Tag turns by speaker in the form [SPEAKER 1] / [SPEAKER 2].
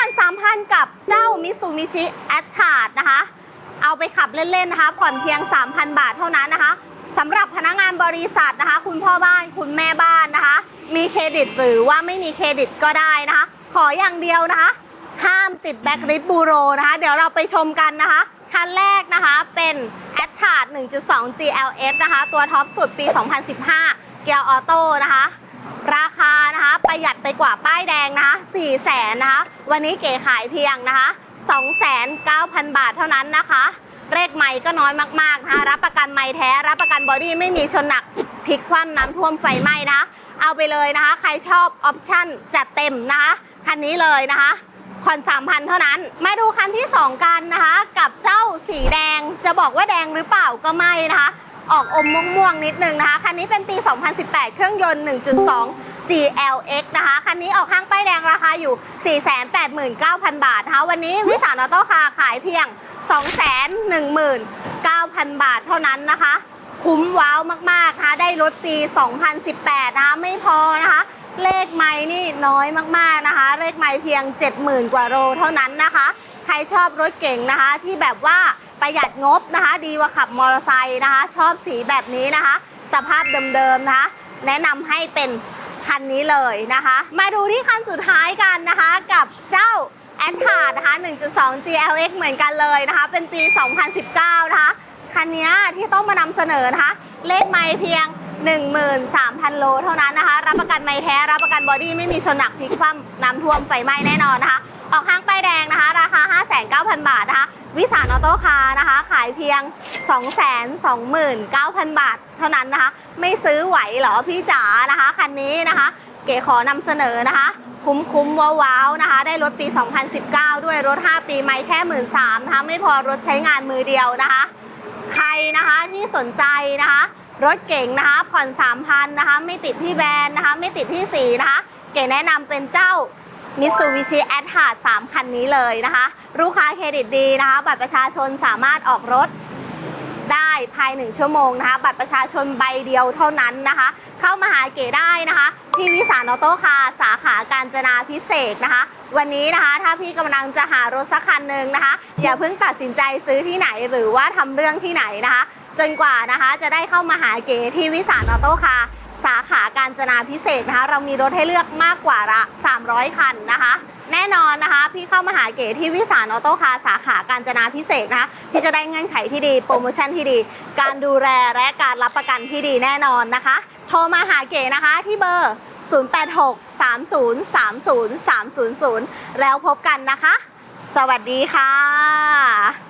[SPEAKER 1] ผ่อน3,000 กับเจ้ามิซู i ิชิแอ c ชาร์ดนะคะ เอาไปขับเล่นๆนะคะ ผ่อนเพียง 3,000 บาทเท่านั้นนะคะสำหรับพนักงานบริษัทนะคะ คุณพ่อบ้านคุณแม่บ้านนะคะ มีเครดิตหรือว่าไม่มีเครดิตก็ได้นะคะ ขออย่างเดียวนะคะ ห้ามติดแบ็กลิสบูโรนะคะ เดี๋ยวเราไปชมกันนะคะ คันแรกนะคะเป็น a d c h a r d 1.2 GLS นะคะ ตัวท็อปสุดปี 2015 เกียร์ออโต้นะคะ ราคานะคะประหยัดไปกว่าป้ายแดงนะคะ4แสนนะคะ วันนี้เก๋ขายเพียงนะคะ 2,900 บาทเท่านั้นนะคะ เลขไม้ก็น้อยมากๆนะคะรับประกันไม้แท้ รับประกันบอดี้ไม่มีชนหนักพลิกคว่ำน้ำท่วมไฟไหม้นะคะ เอาไปเลยนะคะ ใครชอบออปชั่นจัดเต็มนะคะ คันนี้เลยนะคะผ่อน3,000 เท่านั้น มาดูคันที่ 2 กันนะคะ กับเจ้าสีแดง จะบอกว่าแดงหรือเปล่าก็ไม่นะคะ ออกอมม่วงๆนิดนึงนะคะ คันนี้เป็นปี 2018 เครื่องยนต์ 1.2 GLX นะคะ คันนี้ออกข้างป้ายแดงราคาอยู่ 489,000 บาทนะคะ วันนี้วิสานออโต้คาขายเพียง 219,000 บาทเท่านั้นนะคะ คุ้มว้าวมากๆนะคะได้รถปี 2018 นะคะ ไม่พอนะคะ เลขไม้นี่น้อยมากๆนะคะ เลขไม้เพียง 70,000 กว่าโลเท่านั้นนะคะ ใครชอบรถเก่งนะคะที่แบบว่าประหยัดงบนะคะ ดีกว่าขับมอเตอร์ไซค์นะคะ ชอบสีแบบนี้นะคะ สภาพเดิมๆนะคะ แนะนำให้เป็น คันนี้เลยนะคะ มาดูที่คันสุดท้ายกันนะคะกับเจ้าแอตทาร์ดนะคะ 1.2 GLX เหมือนกันเลยนะคะ เป็นปี 2019 นะคะ คันนี้ที่ต้องมานำเสนอนะคะ เลขไม่เพียง 13,000 โลเท่านั้นนะคะ รับประกันไม่แท้ รับประกันบอดี้ไม่มีชนหนักพลิกคว่ำน้ำท่วมไฟไหม้แน่นอนนะคะ ออกห้างป้ายแดงนะคะ ราคา 5,900 บาทนะคะ วิสานออโต้คาร์นะคะ ขายเพียง 229,000 บาท เท่านั้นนะคะ ไม่ซื้อไหวเหรอพี่จ๋านะคะ คันนี้นะคะ เก๋ขอนำเสนอนะคะ คุ้มคุ้มๆว้าวๆนะคะ ได้รถปี 2019 ด้วยรถ 5 ปีไม่แค่ 1 3ื่นนะคะ ไม่พอรถใช้งานมือเดียวนะคะ ใครนะคะที่สนใจนะคะรถเก๋งนะคะผ่อน3,000นะคะ ไม่ติดที่แบรนด์นะคะ ไม่ติดที่สีนะคะ เก๋แนะนำเป็นเจ้า มิตซูบิชิแอดฮาร์ด3คันนี้เลยนะคะ ลูกค้าเครดิตดีนะคะ บัตรประชาชนสามารถออกรถได้ภายหนึ่งชั่วโมงนะคะ บัตรประชาชนใบเดียวเท่านั้นนะคะ เข้ามาหาเก๋ได้นะคะ ที่วิสานออโต้คาสาขาการจนาพิเศษนะคะ วันนี้นะคะถ้าพี่กำลังจะหารถสักคันหนึ่งนะคะ อย่าเพิ่งตัดสินใจซื้อที่ไหนหรือว่าทำเรื่องที่ไหนนะคะ จนกว่านะคะจะได้เข้ามาหาเก๋ที่วิสานออโต้คา สาขาการจนาพิเศษนะคะ เรามีรถให้เลือกมากกว่าละ 300 คันนะคะ แน่นอนนะคะ พี่เข้ามาหาเก๋ที่วิสานออโต้คาสาขาการจนาพิเศษนะคะที่จะได้เงื่อนไขที่ดี โปรโมชั่นที่ดี การดูแลและการรับประกันที่ดีแน่นอนนะคะ โทรมาหาเก๋นะคะที่เบอร์ 086 30 30 300 แล้วพบกันนะคะ สวัสดีค่ะ